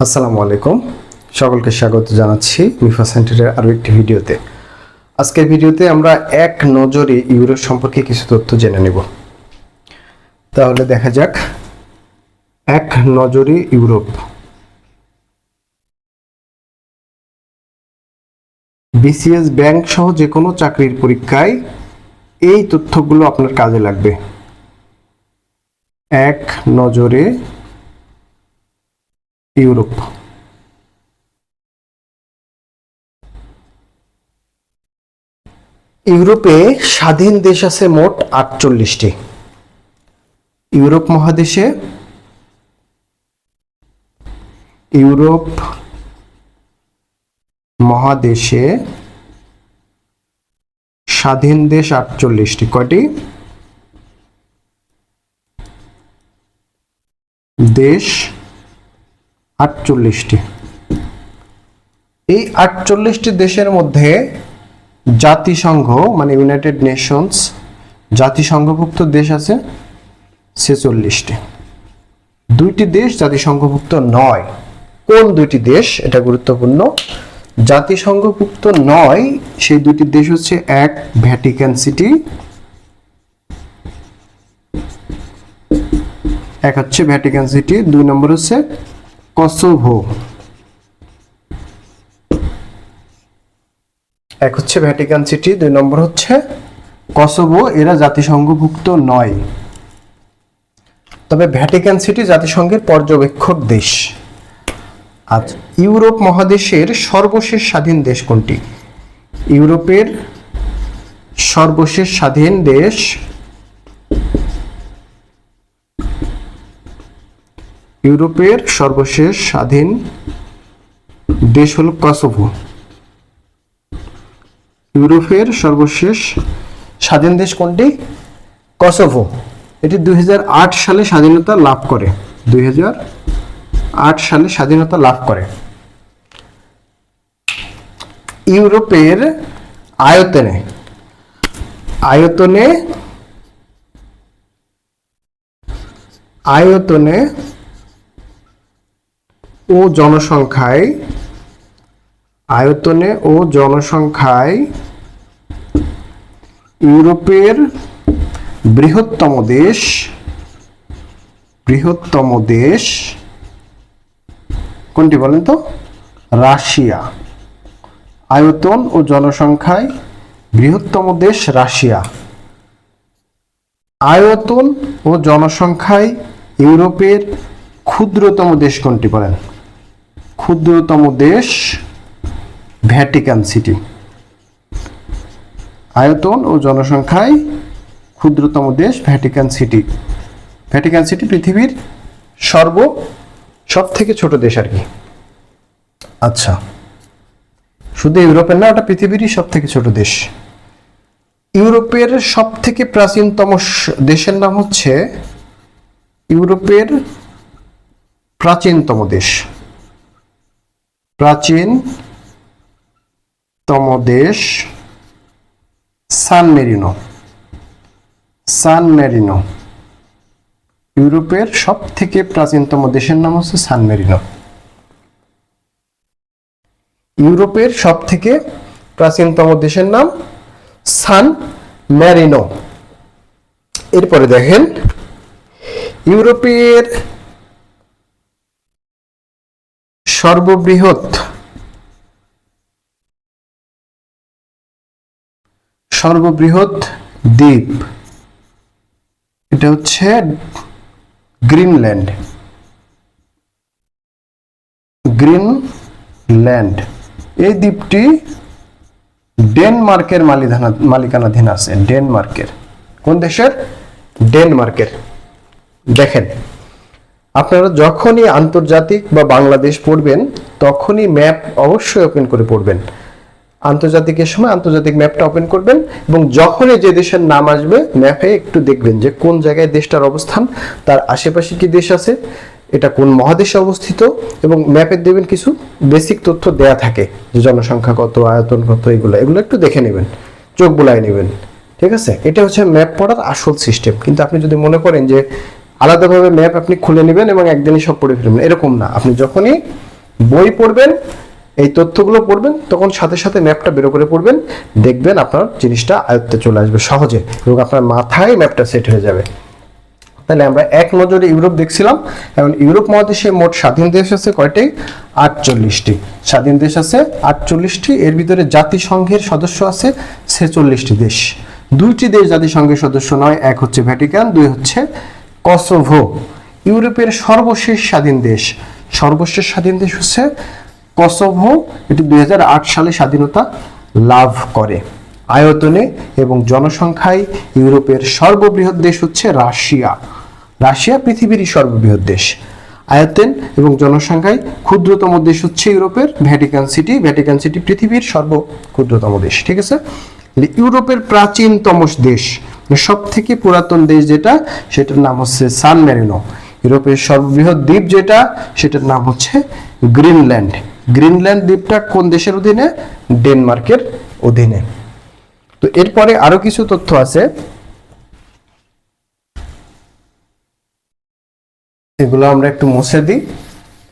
আসসালামু আলাইকুম। সকলকে স্বাগত জানাচ্ছি মিফা সেন্টারের আরও একটি ভিডিওতে। আজকের ভিডিওতে আমরা এক নজরে ইউরো সম্পর্কে কিছু তথ্য জেনে নেব। তাহলে দেখা যাক, এক নজরে ইউরোপ। বিসিএস ব্যাংক সহ যে কোনো চাকরির পরীক্ষায় এই তথ্যগুলো আপনার কাজে লাগবে। এক নজরে ইউরোপ। ইউরোপে স্বাধীন দেশ আছে মোট আটচল্লিশটি। ইউরোপ মহাদেশে ইউরোপ মহাদেশে স্বাধীন দেশ আটচল্লিশটি। কয়টি? দেশ আটচল্লিশটি। এই আটচল্লিশটি দেশের মধ্যে জাতিসংঘ মানে ইউনাইটেড নেশনস জাতিসংঘভুক্ত দেশ আছে ছেচল্লিশটি। দুইটি দেশ জাতিসংঘভুক্ত নয়। কোন দুইটি দেশ? এটা গুরুত্বপূর্ণ। জাতিসংঘভুক্ত নয়, সেই দুইটি দেশ হচ্ছে এক ভ্যাটিকান সিটি এক হচ্ছে ভ্যাটিকান সিটি দুই নম্বর হচ্ছে কসোভো এক হচ্ছে ভ্যাটিকান সিটি দুই নম্বর হচ্ছে কসোভো এরা জাতিসংঘভুক্ত নয়। তবে ভ্যাটিকান সিটি জাতিসংঘের পর্যবেক্ষক দেশ। আজ ইউরোপ মহাদেশের সর্বশেষ স্বাধীন দেশ কোনটি? ইউরোপের সর্বশেষ স্বাধীন দেশ ইউরোপের সর্বশেষ স্বাধীন দেশ হল কসোভো। ইউরোপের সর্বশেষ স্বাধীন দেশ কোনটি? কসোভো। এটি দুই সালে স্বাধীনতা লাভ করে। দুই সালে স্বাধীনতা লাভ করে। ইউরোপের আয়তনে আয়তনে আয়তনে ও জনসংখ্যায় আয়তনে ও জনসংখ্যায় ইউরোপের বৃহত্তম দেশ বৃহত্তম দেশ, কোনটি বলেন তো? রাশিয়া। আয়তন ও জনসংখ্যায় বৃহত্তম দেশ রাশিয়া। আয়তন ও জনসংখ্যায় ইউরোপের ক্ষুদ্রতম দেশ কোনটি বলেন? ক্ষুদ্রতম দেশ ভ্যাটিকান সিটি আয়তন ও জনসংখ্যায় ক্ষুদ্রতম দেশ ভ্যাটিকান সিটি ভ্যাটিকান সিটি পৃথিবীর সর্ব সব থেকে ছোট দেশ আর কি। আচ্ছা শুধু ইউরোপের না, ওটা পৃথিবীরই সব থেকে ছোট দেশ। ইউরোপের সব থেকে প্রাচীনতম দেশের নাম হচ্ছে ইউরোপের প্রাচীনতম দেশ। প্রাচীনতম দেশ সান মেরিনো। সান মেরিনো। ইউরোপের সব থেকে প্রাচীনতম দেশের নাম হচ্ছে সান মেরিনো। ইউরোপের সব থেকে প্রাচীনতম দেশের নাম সান ম্যারিনো এরপরে দেখেন, ইউরোপের সর্ববৃহৎ। সর্ববৃহৎ দ্বীপ। এটা হচ্ছে গ্রিনল্যান্ড। গ্রিনল্যান্ড। এই দ্বীপটি ডেনমার্কের মালিধানা, মালিকানাধীন আছে, ডেনমার্কের। কোন দেশের? ডেনমার্কের। দেখেন আপনারা যখনই আন্তর্জাতিক বা বাংলাদেশ পড়বেন, তখনই ম্যাপ অবশ্যই ওপেন করে পড়বেন। আন্তর্জাতিকের সময় আন্তর্জাতিক ম্যাপটা ওপেন করবেন এবং যখনই যে দেশের নাম আসবে, ম্যাপে একটু দেখবেন যে কোন জায়গায় দেশটার অবস্থান, তার আশেপাশে কি দেশ আছে, এটা কোন মহাদেশে অবস্থিত এবং ম্যাপে দেবেন কিছু বেসিক তথ্য দেয়া থাকে, যে জনসংখ্যা কত, আয়তন কত, এগুলো এগুলো একটু দেখে নেবেন, চোখ বুলায় নেবেন, ঠিক আছে? এটা হচ্ছে ম্যাপ পড়ার আসল সিস্টেম কিন্তু আপনি যদি মনে করেন যে আলাদাভাবে ম্যাপ আপনি খুলে নেবেন এবং একদিনই সব পড়ে ফেলবেন। এরকম না। আপনি যখনই বই পড়বেন, এই তথ্যগুলো পড়বেন, তখন সাথে সাথে ম্যাপটা বেরো করে পড়বেন, দেখবেন আপনার জিনিসটা আয়ত্তে চলে আসবে সহজে এবং আপনার মাথায় ম্যাপটা সেট হয়ে যাবে। তাহলে আমরা এক নজরে ইউরোপ দেখছিলাম, এখন ইউরোপ মহাদেশে মোট স্বাধীন দেশ আছে কয়টি? আটচল্লিশটি। স্বাধীন দেশ আছে আটচল্লিশটি, এর ভিতরে জাতিসংঘের সদস্য আছে ছেচল্লিশটি দেশ। দুইটি দেশ জাতিসংঘের সদস্য নয়, এক হচ্ছে ভ্যাটিকান দুই হচ্ছে কসোভো, ইউরোপের সর্বশেষ স্বাধীন দেশ। সর্বশেষ স্বাধীন দেশ হচ্ছে কসোভো, এটি দুই হাজার আট সালে স্বাধীনতা লাভ করে। আয়তনে এবং জনসংখ্যায় ইউরোপের সর্ববৃহৎ দেশ হচ্ছে রাশিয়া। রাশিয়া পৃথিবীরই সর্ববৃহৎ দেশ। আয়তন এবং জনসংখ্যায় ক্ষুদ্রতম দেশ হচ্ছে ইউরোপের ভ্যাটিকান সিটি। ভ্যাটিকান সিটি পৃথিবীর সর্ব ক্ষুদ্রতম দেশ, ঠিক আছে? ইউরোপের প্রাচীনতম দেশ। সব থেকে পুরাতন দেশ যেটা, সেটার নাম হচ্ছে সান মেরিনো। ইউরোপের সর্ববৃহৎ দ্বীপ যেটা, সেটার নাম হচ্ছে গ্রিনল্যান্ড। গ্রিনল্যান্ড দ্বীপটা কোন দেশের অধীনে? ডেনমার্কের অধীনে। তো এরপরে আরও কিছু তথ্য আছে। এগুলো আমরা একটু মুছে দিই।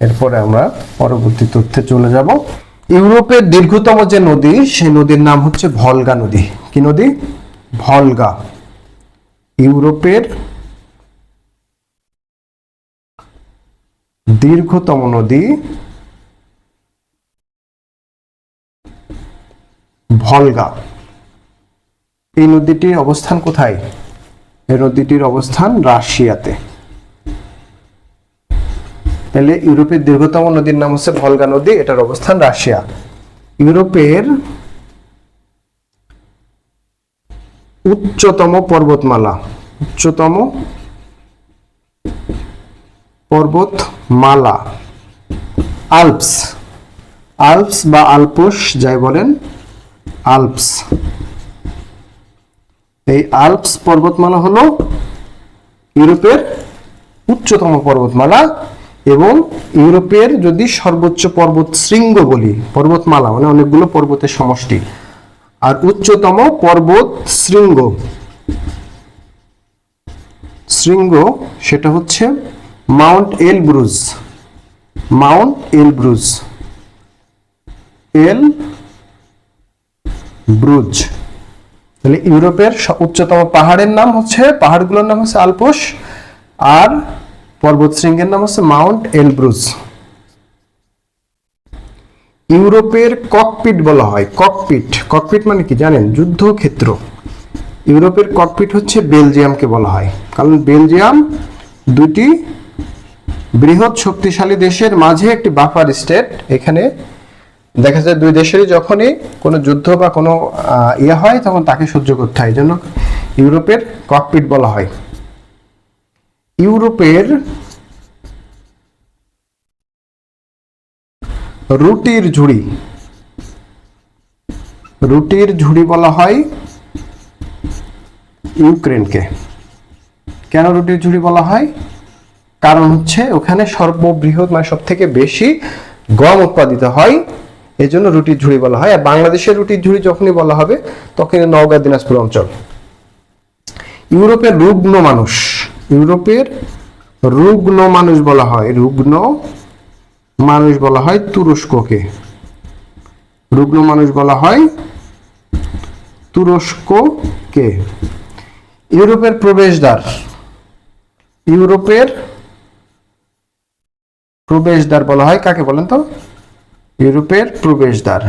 এরপরে আমরা পরবর্তী তথ্যে চলে যাব। ইউরোপের দীর্ঘতম যে নদী, সেই নদীর নাম হচ্ছে ভলগা নদী। কি নদী? ভলগা। ইউরোপের দীর্ঘতম নদী ভলগা। এই নদীটির অবস্থান কোথায়? এই নদীটির অবস্থান রাশিয়াতে। তাহলে ইউরোপের দীর্ঘতম নদীর নাম হচ্ছে ভলগা নদী, এটার অবস্থান রাশিয়া। ইউরোপের উচ্চতম পর্বতমালা। উচ্চতম পর্বতমালা। আলপস। আলপস বা আলপস যাই বলেন, আলপস। এই আলপস পর্বতমালা হলো ইউরোপের উচ্চতম পর্বতমালা এবং ইউরোপের যদি সর্বোচ্চ পর্বত শৃঙ্গ বলি, পর্বতমালা মানে অনেকগুলো পর্বতের সমষ্টি। আর উচ্চতম পর্বত শৃঙ্গ। শৃঙ্গ সেটা হচ্ছে Mount Elbrus Mount Elbrus Elbrus তাহলে ইউরোপের উচ্চতম পাহাড়ের নাম হচ্ছে, পাহাড়গুলোর নাম হচ্ছে আলপস, আর পর্বত শৃঙ্গের নাম হচ্ছে মাউন্ট এলব্রুজ। ইউরোপের ককপিট বলা হয় ককপিট ককপিট মানে কি জানেন? যুদ্ধক্ষেত্র। ইউরোপের ককপিট হচ্ছে বেলজিয়ামকে বলা হয়। কারণ বেলজিয়াম দুটি বৃহৎ শক্তিশালী দেশের মাঝে একটি বাফার স্টেট এখানে দেখা যায় দুই দেশেরই যখনই কোনো যুদ্ধ বা কোনো ইয়ে হয়, তখন তাকে সহ্য করতে হয়। এই জন্য ইউরোপের ককপিট বলা হয়। ইউরোপের রুটির ঝুড়ি। রুটির ঝুড়ি বলা হয় ইউক্রেনকে। কেন রুটির ঝুড়ি বলা হয়? কারণ হচ্ছে ওখানে সর্ববৃহৎ মানে সব থেকে বেশি গম উৎপাদিত হয়। এই জন্য রুটির ঝুড়ি বলা হয়। আর বাংলাদেশের রুটির ঝুড়ি যখনই বলা হবে তখন নওগাঁ, দিনাজপুর অঞ্চল। ইউরোপের রুগ্ন মানুষ, ইউরোপের রুগ্ন মানুষ বলা হয়। রুগ্ন মানুষ বলা হয় তুরস্ককে। রুগ্ন মানুষ বলা হয় তুরস্ককে। ইউরোপের প্রবেশদ্বার। ইউরোপের প্রবেশদ্বার বলা হয় কাকে বলেন তো? ইউরোপের প্রবেশদ্বার।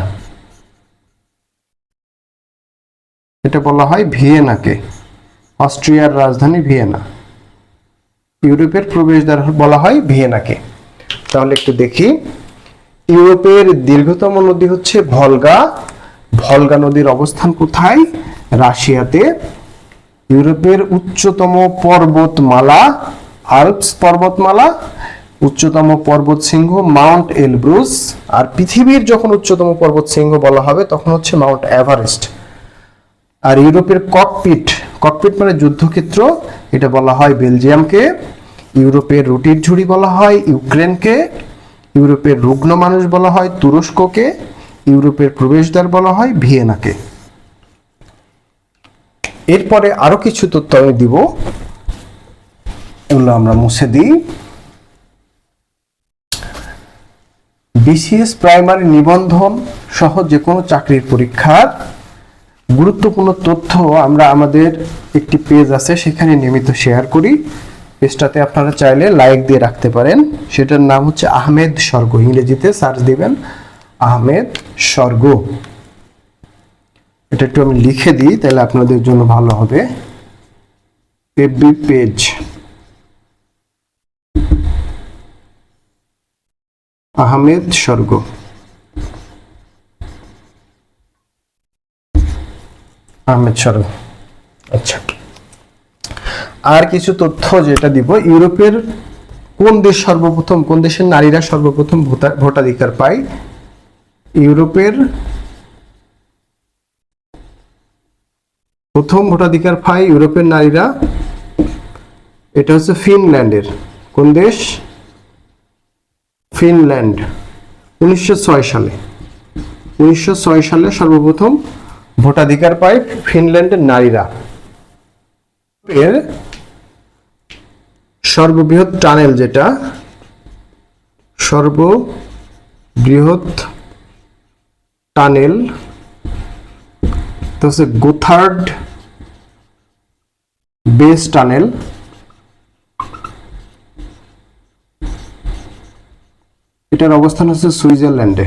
এটা বলা হয় ভিয়েনাকে। অস্ট্রিয়ার রাজধানী ভিয়েনা। ইউরোপের প্রবেশদ্বার বলা হয় ভিয়েনাকে। তাহলে একটু দেখি। ইউরোপের দীর্ঘতম নদী হচ্ছে ভলগা। ভলগা নদীর অবস্থান কোথায়? রাশিয়াতে। ইউরোপের উচ্চতম পর্বতমালা, আলপস পর্বতমালা, উচ্চতম পর্বত সিংহ মাউন্ট এলব্রুস, আর পৃথিবীর যখন উচ্চতম পর্বত সিংহ বলা হবে, তখন হচ্ছে মাউন্ট এভারেস্ট। আর ইউরোপের ককপিট ককপিট মানে যুদ্ধক্ষেত্র, এটা বলা হয় বেলজিয়ামকে। ইউরোপের রুটির ঝুড়ি বলা হয় ইউক্রেনকে, ইউরোপের রুগ্ন মানুষ বলা হয় তুরস্ককে, ইউরোপের প্রবেশদ্বার বলা হয় ভিয়েনাকে। এরপরে আরও কিছু তথ্য আমি দিব। এগুলো আমরা মুছে দিই। বিসিএস প্রাইমারি নিবন্ধন সহ যে কোনো চাকরির পরীক্ষার গুরুত্বপূর্ণ তথ্য আমরা আমাদের একটি পেজ আছে, সেখানে নিয়মিত শেয়ার করি। পেজটাতে আপনারা চাইলে লাইক দিয়ে রাখতে পারেন। সেটার নাম হচ্ছে আহমেদ স্বর্গ। ইংরেজিতে সার্চ দিবেন, আহমেদ স্বর্গ। এটা একটু আমি লিখে দিই, তাহলে আপনাদের জন্য ভালো হবে। এফবি পেজ আহমেদ স্বর্গ। আহমেদ স্বর্গ। আচ্ছা। আর কিছু তথ্য যেটা দিব, ইউরোপের কোন দেশ সর্বপ্রথম, কোন দেশের নারীরা সর্বপ্রথম ভোটাধিকার পায়? ইউরোপের প্রথম ভোটাধিকার পায় ইউরোপের নারীরা। এটা হচ্ছে ফিনল্যান্ডের। কোন দেশ? ফিনল্যান্ড। উনিশশো ছয় সালে। উনিশশো ছয় সালে সর্বপ্রথম ভোটাধিকার পায় ফিনল্যান্ডের নারীরা। সর্ববৃহৎ টানেল যেটা সর্ববৃহৎ টানেল হচ্ছে গোথার্ড বেস টানেল। এটার অবস্থান হচ্ছে সুইজারল্যান্ডে।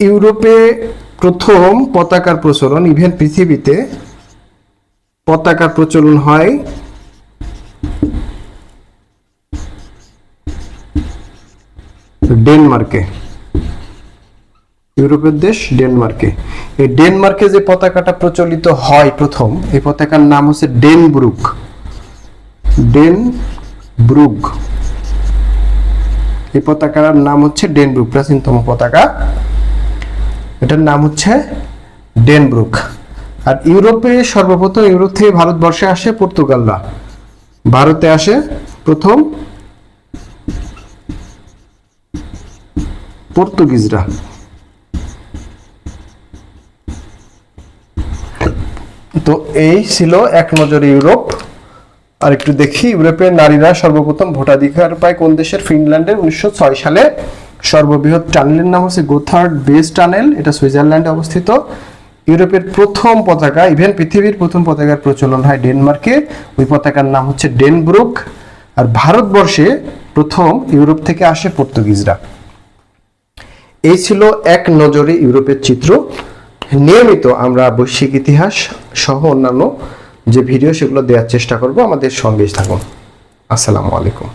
ইউরোপে প্রথম পতাকার প্রচলন ইভেন পৃথিবীতে পতাকার প্রচলন হয় ডেনমার্কে। ইউরোপের দেশ ডেনমার্কে। এই ডেনমার্কে যে পতাকাটা প্রচলিত হয় প্রথম, এই পতাকার নাম হচ্ছে ডেনব্রুক। ডেন ব্রুগ এই পতাকার নাম হচ্ছে ডেনব্রুক, প্রাচীনতম পতাকা। এটার নাম হচ্ছে ডেনব্রুক। আর ইউরোপে সর্বপ্রথম, ইউরোপ থেকে ভারতবর্ষে আসে পর্তুগালরা। ভারতে আসে প্রথম পর্তুগিজরা। তো এই ছিল এক নজরে ইউরোপ। আর একটু দেখি, ইউরোপের নারীরা সর্বপ্রথম ভোটাধিকার পায় কোন দেশের? ফিনল্যান্ডের উনিশশো সালে। সর্ববৃহৎ টানেলের নাম হচ্ছে গোথার্ড বেস টানেল। এটা সুইজারল্যান্ডে অবস্থিত। ইউরোপের প্রথম পতাকা, ইভেন পৃথিবীর প্রথম পতাকার প্রচলন হয় ডেনমার্কে। ওই পতাকার নাম হচ্ছে ডেনব্রুক। আর ভারতবর্ষে প্রথম ইউরোপ থেকে আসে পর্তুগিজরা। এই ছিল এক নজরে ইউরোপের চিত্র। নিয়মিত আমরা বৈশ্বিক ইতিহাস সহ অন্যান্য যে ভিডিও, সেগুলো দেওয়ার চেষ্টা করব। আমাদের সঙ্গেই থাকুন। আসসালামু আলাইকুম।